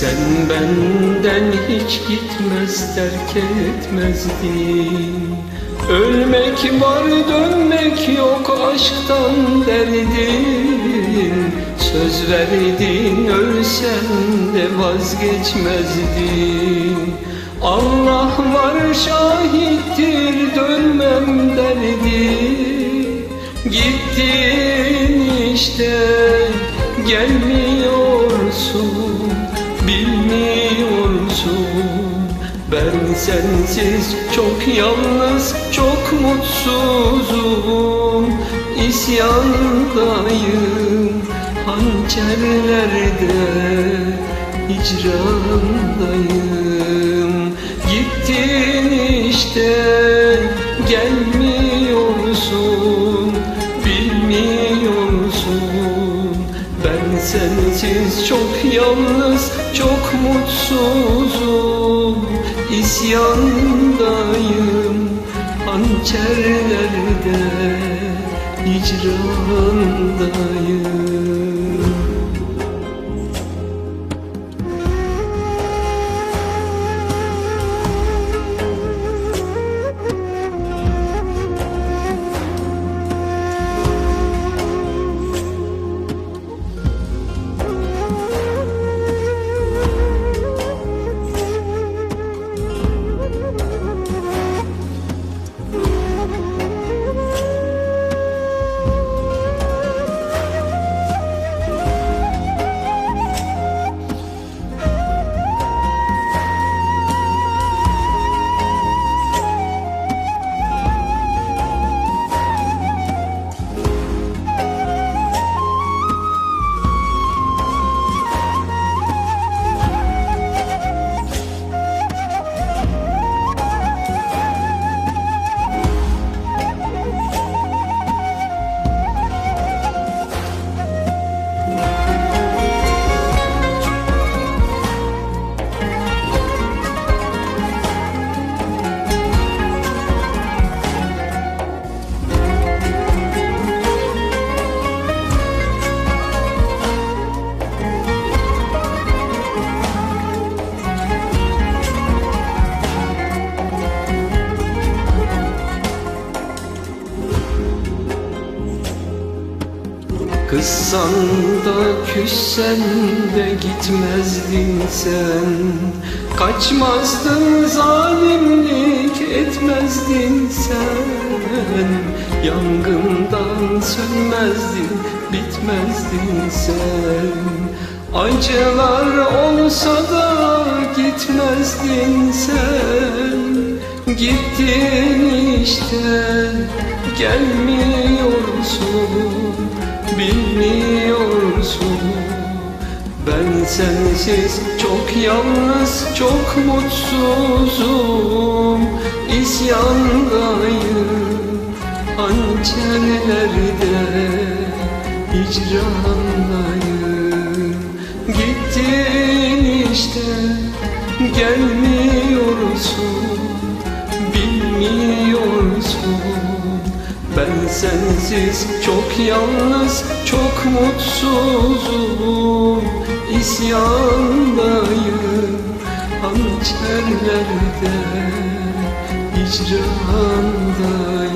Sen benden hiç gitmez terk etmezdin. Ölmek var dönmek yok aşktan derdin. Söz verdin ölsen de vazgeçmezdin. Allah var şahittir dönmem derdi. Gittin işte gelmiyorsun sensiz çok yalnız çok mutsuzum. İsyandayım hançerlerde hicrandayım. Gittin işte gelmiyorsun bilmiyorsun. Ben sensiz çok yalnız çok mutsuzum İsyandayım hançerlerde hicrandayım Kızsan da küssen de gitmezdin sen. Kaçmazdın zalimlik etmezdin sen. Yangından sönmezdin bitmezdin sen. Acılar olsa da gitmezdin sen. Gittin işte gelmiyorsun bilmiyorsun. Ben sensiz çok yalnız çok mutsuzum. İsyandayım hançerlerde hicrandayım. Gittin işte gelmiyorsun. Bilmiyorsun ben sensiz çok yalnız, çok mutsuzum. İsyandayım hançerlerde, hicrandayım